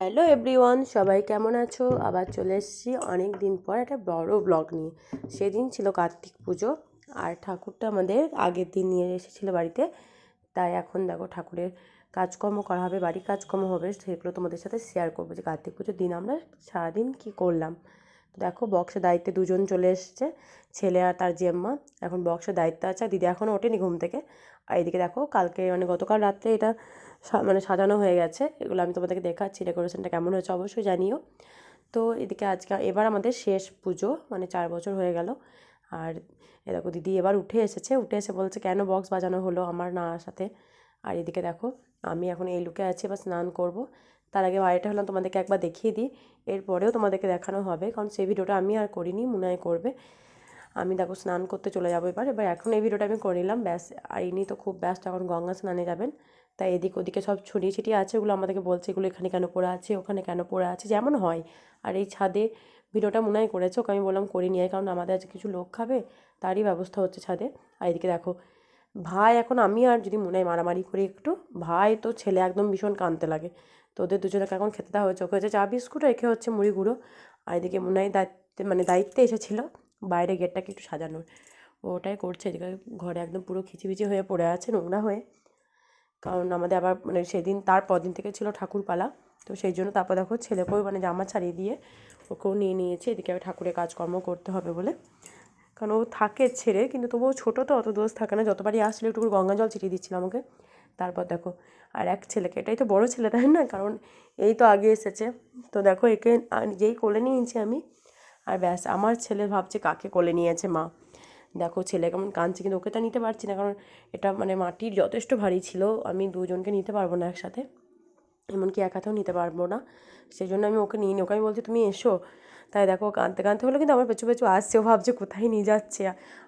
Hello everyone সবাই কেমন আছো? আবার চলে এসেছি অনেক দিন পর একটা বড় ব্লগ নিয়ে। সেদিন ছিল কার্তিক পুজো আর ঠাকুরটা আমাদের আগের দিন নিয়ে এসেছিল বাড়িতে। তাই এখন দেখো ঠাকুরের কাজকর্ম করা হবে, বাড়ির কাজকর্ম হবে, সেগুলো তোমাদের সাথে শেয়ার করব যে কার্তিক পুজোর দিন আমরা সারাদিন কী করলাম। দেখো বক্সের দায়িত্বে দুজন চলে এসছে, ছেলে আর তার জেম্মা। এখন বক্সের দায়িত্ব আছে আর দিদি এখনও ওঠেনি ঘুম থেকে। আর এদিকে দেখো কালকে মানে গতকাল রাত্রে এটা মানে সাজানো হয়ে গেছে। এগুলো আমি তোমাদেরকে দেখাচ্ছি, ডেকোরেশনটা কেমন হয়েছে অবশ্যই জানিও। তো এদিকে আজকে এবার আমাদের শেষ পুজো মানে চার বছর হয়ে গেল। আর এ দেখো দিদি এবার উঠে এসেছে। উঠে এসে বলছে, কেন বক্স বাজানো হলো আমার না আসাতে? আর এদিকে দেখো, আমি এখন এই লুকে আছি, এবার স্নান করব। তার আগে বাড়িটা হলাম তোমাদেরকে একবার দেখিয়ে দিই। এরপরেও তোমাদেরকে দেখানো হবে, কারণ সেই ভিডিওটা আমি আর করিনি মুনায় করবে। আমি দেখো স্নান করতে চলে যাব এবার। এবার এখন এই ভিডিওটা আমি করে নিলাম, ব্যাস। আর ইনি তো খুব ব্যস্ত, এখন গঙ্গা স্নানে যাবেন। তাই এদিক ওদিকে সব ছড়িয়ে ছিটিয়ে আছে ওগুলো আমাদেরকে বলছে, এগুলো এখানে কেন পড়ে আছে, ওখানে কেন পড়ে আছে? যেমন হয়। আর এই ছাদে ভিডিওটা মনে হয় করেছে, ওকে আমি বললাম করি নিয়ে কারণ আমাদের আজকে কিছু লোক খাবে, তারই ব্যবস্থা হচ্ছে ছাদে। আর এদিকে দেখো, ভাই এখন আমি আর যদি মনে হয় মারামারি করি একটু, ভাই তো ছেলে একদম ভীষণ কাঁদতে লাগে। তো ওদের দুজনকে এখন খেতে দেওয়া হয়েছে, ওকে হচ্ছে চা বিস্কুট রেখে হচ্ছে মুড়ি গুঁড়ো। আর এদিকে মনে হয় দায়িত্বে মানে দায়িত্বে এসেছিল, বাইরে গেটটাকে একটু সাজানোর। ওটাই করছে, এদিকে ঘরে একদম পুরো খিচিবিচি হয়ে পড়ে আছে নোংরা হয়ে। কারণ আমাদের আবার মানে সেদিন, তার পরদিন থেকে ছিল ঠাকুরপালা। তো সেই জন্য তারপর দেখো ছেলেকেও মানে জামা ছাড়িয়ে দিয়ে ওকেও নিয়ে নিয়েছে, এদিকে আবার ঠাকুরের কাজকর্ম করতে হবে বলে। কারণ ও থাকে ছেড়ে, কিন্তু তবুও ছোটো তো, অত দোষ থাকে না। যতবারই আসলে একটু গঙ্গা জল ছিটিয়ে দিচ্ছিলাম আমাকে তারপর দেখো, আর এক ছেলেকে, এটাই তো বড় ছেলে, তাই না? কারণ এই তো আগে এসেছে। তো দেখো একে নিজেই কোলে নিয়েছি আমি, আর ব্যাস, আমার ছেলে ভাবছে কাকে কোলে নিয়েছে মা। দেখো ছেলে কেমন কাঁদছে, কিন্তু ওকে তো নিতে পারছি না, কারণ এটা মানে মাটির যথেষ্ট ভারী ছিল, আমি দুজনকে নিতে পারব না একসাথে। এমনকি এক হাতেও নিতে পারব না সেই জন্য আমি ওকে নিয়ে নিই ওকে আমি বলছি, তুমি এসো। তাই দেখো কাঁদতে কাঁদতে হলো, কিন্তু আমার পেছু পেছু আসছে, ও ভাবছে কোথায় নিয়ে যাচ্ছে।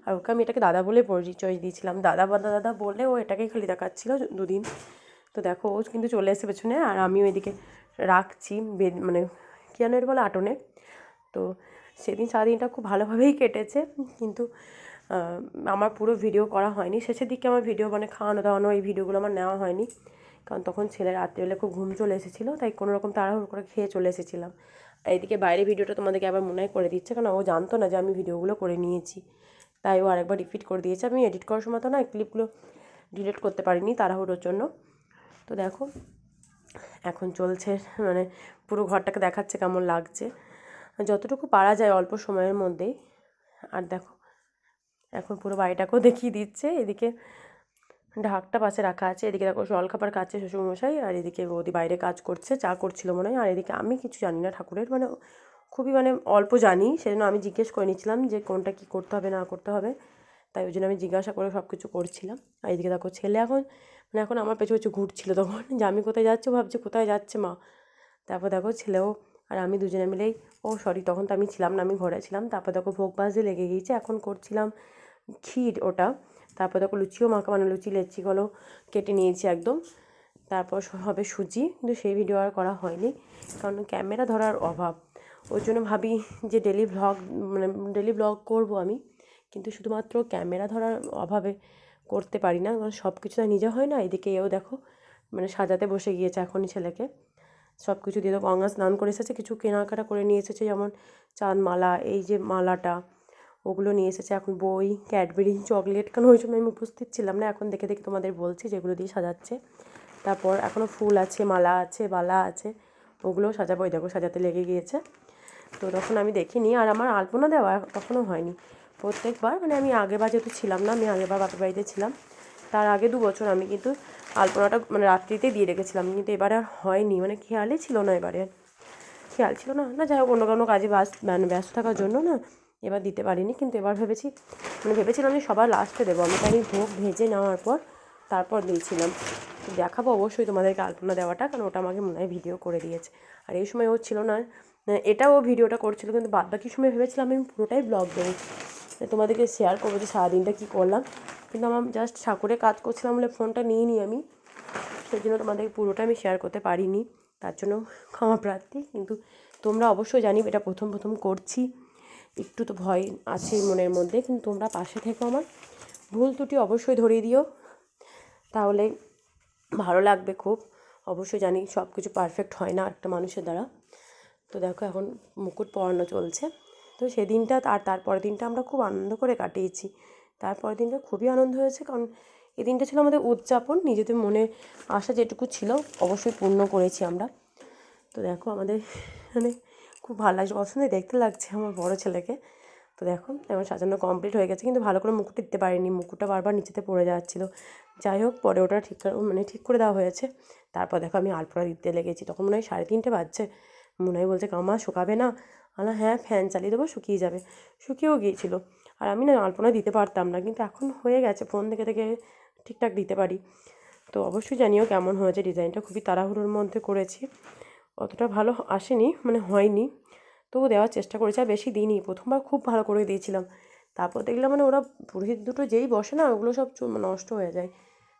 আর ওকে আমি এটাকে দাদা বলে পরিচয় দিয়েছিলাম। দাদা বা দাদা বলে ও এটাকেই খালি দেখাচ্ছিল দুদিন। তো দেখো ও কিন্তু চলে এসে পেছনে, আর আমিও এদিকে রাখছি মানে কী যেন এটা বলে, আটনে। তো সেদিন সারাদিনটা খুব ভালোভাবেই কেটেছে, কিন্তু আমার পুরো ভিডিও করা হয়নি। শেষের দিকে আমার ভিডিও মানে খাওয়ানো দাওয়ানো এই ভিডিওগুলো আমার নেওয়া হয়নি। কারণ তখন ছেলে রাত্রিবেলা খুব ঘুম চলে এসেছিল, তাই কোনো রকম তাড়াহুড়ো করে খেয়ে চলে এসেছিলাম। এইদিকে বাইরে ভিডিওটা তোমাদেরকে আবার মনে করে দিচ্ছে, কারণ ও জানতো না যে আমি ভিডিওগুলো করে নিয়েছি। তাই ও আরেকবার রিপিট করে দিয়েছে। আমি এডিট করার সময় তো না ক্লিপগুলো ডিলিট করতে পারিনি তাড়াহুড়োর জন্য। তো দেখো, এখন চলছে মানে পুরো ঘরটাকে দেখাচ্ছে কেমন লাগছে। যতটুকু পারা যায় অল্প সময়ের মধ্যেই। আর দেখো এখন পুরো বাড়িটাকেও দেখিয়ে দিচ্ছে। এদিকে ঢাকটা পাশে রাখা আছে, এদিকে দেখো জলখাবার খাচ্ছে শ্বশুরমশাই, আর এদিকে বৌদি বাইরে কাজ করছে, চা করছিল মনে হয়, আর এদিকে আমি কিছু জানি না ঠাকুরের মানে খুবই মানে অল্প জানি, সেজন্য আমি জিজ্ঞেস করে নিয়েছিলাম যে কোনটা কী করতে হবে, না করতে হবে, তাই ওই জন্য আমি জিজ্ঞাসা করে সব কিছু করছিলাম। আর এদিকে দেখো ছেলে এখন মানে এখন আমার পেছু পেছু ঘুরছিল তখন, যে আমি কোথায় যাচ্ছি ভাবছি কোথায় যাচ্ছে মা। তারপর দেখো ছেলেও আর আমি দুজনে মিলেই, ও সরি তখন তো আমি ছিলাম না, আমি ঘরে ছিলাম, তারপর দেখো ভোগ বাজতে লেগে গিয়েছে, এখন করছিলাম ক্ষীর ওটা। তারপর দেখো লুচিও মাখা মানে লুচি, লেচিগুলো কেটে নিয়েছি একদম। তারপর হবে সুজি, কিন্তু সেই ভিডিও আর করা হয়নি, কারণ ক্যামেরা ধরার অভাব। ওই জন্য ভাবি যে ডেলি ভ্লগ মানে ডেলি ব্লগ করব আমি, কিন্তু শুধুমাত্র ক্যামেরা ধরার অভাবে করতে পারি না, কারণ সব কিছু তো নিজে হয় না, এদিকে এও দেখো মানে সাজাতে বসে গিয়েছে এখনই ছেলেকে। সব কিছু দিয়ে তো গঙ্গা স্নান করে এসেছে, কিছু কেনাকাটা করে নিয়ে এসেছে, যেমন চাঁদ মালা এই যে মালাটা ওগুলো নিয়ে এসেছে এখন বই, ক্যাডবেরি, চকলেট। কারণ ওই সময় আমি উপস্থিত ছিলাম না, এখন দেখে দেখে তোমাদের বলছি যেগুলো দিয়ে সাজাচ্ছে। তারপর এখনও ফুল আছে, মালা আছে, বালা আছে, ওগুলোও সাজাবো। ওই দেখো, সাজাতে লেগে গিয়েছে। তো তখন আমি দেখিনি আর আমার আলপনা দেওয়া তখনও হয়নি। প্রত্যেকবার মানে আমি আগেবার যেহেতু ছিলাম না, আমি আগেবার বাপের বাড়িতে ছিলাম, তার আগে দু বছর আমি কিন্তু আলপনাটা মানে রাত্রিতে দিয়ে রেখেছিলাম। কিন্তু এবারে আর হয়নি মানে খেয়ালই ছিল না এবারে। খেয়াল ছিল না। না, যাই হোক, অন্য কোনো কাজে মানে ব্যস্ত থাকার জন্য না এবার দিতে পারিনি, কিন্তু এবার ভেবেছি মানে ভেবেছিলাম যে সবার লাস্টে দেবো। আমি তাই ভোগ ভেজে নেওয়ার পর তারপর দিয়েছিলাম। দেখাবো অবশ্যই তোমাদেরকে আলপনা দেওয়াটা, কারণ ওটা আমাকে মনে হয় ভিডিও করে দিয়েছে। আর এই সময় ও ছিল না, এটাও ভিডিওটা করছিল, কিন্তু বাদ বাকি সময় ভেবেছিলাম আমি পুরোটাই ব্লগ দেবো। তোমাদেরকে শেয়ার করব যে সারাদিনটা কী করলাম। কিন্তু আমার জাস্ট ঠাকুরে কাজ করছিলাম বলে ফোনটা নিয়ে নিই আমি। সেই জন্য তোমাদের পুরোটা আমি শেয়ার করতে পারিনি। তার জন্য ক্ষমা প্রার্থী। কিন্তু তোমরা অবশ্যই জানি এটা প্রথম প্রথম করছি। একটু তো ভয় আছে মনের মধ্যে, কিন্তু তোমরা পাশে থেকো আমার। ভুল ত্রুটি অবশ্যই ধরিয়ে দিও। তাহলে ভালো লাগবে খুব। অবশ্যই জানি সব কিছু পারফেক্ট হয় না একটা মানুষের দ্বারা। তো দেখো এখন মুকুট পরানো চলছে। তো সেদিনটা আর তারপরের দিনটা আমরা খুব আনন্দ করে কাটিয়েছি। তারপরের দিনটা খুবই আনন্দ হয়েছে, কারণ এই দিনটা ছিল আমাদের উদযাপন। নিজেদের মনে আশা যেটুকু ছিল, অবশ্যই পূর্ণ করেছি আমরা। তো দেখো আমাদের মানে খুব ভালো লাগছে পছন্দ দেখতে লাগছে আমার বড় ছেলেকে। তো দেখো এখন সাজানো কমপ্লিট হয়ে গেছে, কিন্তু ভালো করে মুকুট দিতে পারিনি, মুকুটটা বারবার নিচেতে পড়ে যাচ্ছিল। যাই হোক, পরে ওটা ঠিক মানে ঠিক করে দেওয়া হয়েছে। তারপর দেখো, আমি আলপনা দিতে লেগেছি, তখন মনে হয় সাড়ে তিনটে বাজছে। মনে হয় বলছে কামা শুকাবে না? আলা হ্যাঁ ফ্যান চালিয়ে দেবো, শুকিয়ে যাবে। শুকিয়েও গিয়েছিল। আর আমি না, আলপনা দিতে পারতাম না, কিন্তু এখন হয়ে গেছে, ফোন থেকে থেকে ঠিকঠাক দিতে পারি। তো অবশ্যই জানিও কেমন হয়েছে, ডিজাইনটা খুবই তাড়াহুড়োর মধ্যে করেছি। অতটা ভালো আসেনি মানে হয়নি। তবু দেওয়ার চেষ্টা করেছি, আর বেশি দিইনি। প্রথমবার খুব ভালো করে দিয়েছিলাম। তারপর দেখলাম মানে ওরা পুরোহিত দুটো যেই বসে না, ওগুলো সব চু- নষ্ট হয়ে যায়।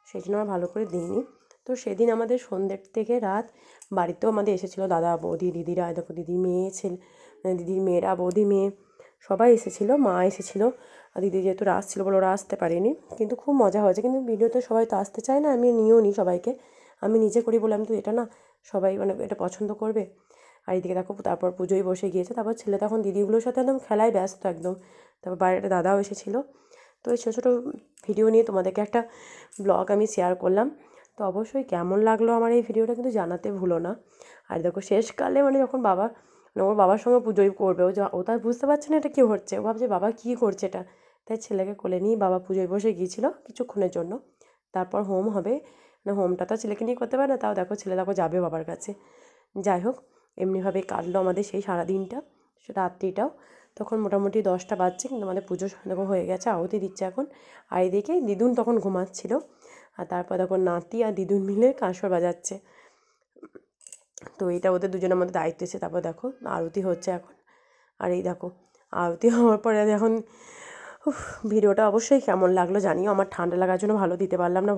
সেই জন্য আর ভালো করে দিইনি। তো সেদিন আমাদের সন্ধ্যের থেকে রাত, বাড়িতেও আমাদের এসেছিল দাদা, বৌদি, দিদিরা দেখো দিদি মেয়ে ছেলে মানে দিদির মেয়েরা, বৌদি মেয়ে, সবাই এসেছিল, মা এসেছিল। আর দিদি যেহেতু রাস ছিল বলে ওরা আসতে পারেনি, কিন্তু খুব মজা হয়েছে। কিন্তু ভিডিওতে সবাই তো আসতে চায় না আমি নিয়েও নিই সবাইকে। আমি নিজে করি বলে আমি তো এটা না সবাই মানে এটা পছন্দ করবে। আর এদিকে দেখো তারপর পুজোয় বসে গিয়েছে। তারপর ছেলে তখন দিদিগুলোর সাথে একদম খেলায় ব্যস্ত একদম। তারপর বাইরে দাদাও এসেছিল। তো এই ছোটো ছোটো ভিডিও নিয়ে তোমাদেরকে একটা ব্লগ আমি শেয়ার করলাম। তো অবশ্যই কেমন লাগল আমার এই ভিডিওটা কিন্তু জানাতে ভুলো না। আর দেখো শেষকালে মানে যখন বাবা মানে ওর বাবার সঙ্গে পুজোই করবে, ও ও তার বুঝতে পারছে না এটা কী হচ্ছে। ও ভাবছে, বাবা, কী করছে এটা? তাই ছেলেকে কোলে নিয়ে বাবা পুজোয় বসে গিয়েছিল কিছুক্ষণের জন্য। তারপর হোম হবে। মানে হোমটা তো ছেলেকে নিয়ে করতে পারে না, তাও দেখো ছেলে দেখো যাবে বাবার কাছে। যাই হোক, এমনিভাবে কাটলো আমাদের সেই সারাদিনটা রাত্রিটাও। তখন মোটামুটি দশটা বাজছে, কিন্তু আমাদের পুজো দেখো হয়ে গেছে, আহতি দিচ্ছে এখন। আর এদিকে দিদুন তখন ঘুমাচ্ছিল, আর তারপর দেখো নাতি আর দিদুন মিলে কাঁসর বাজাচ্ছে। তো এটা ওদের দুজনের মধ্যে দায়িত্ব এসে তারপর দেখো আরতি হচ্ছে এখন। আর এই দেখো, আরতি হওয়ার পরে এখন ভিডিওটা অবশ্যই কেমন লাগল জানিও, আমার ঠান্ডা লাগার জন্য ভালো দিতে পারলাম না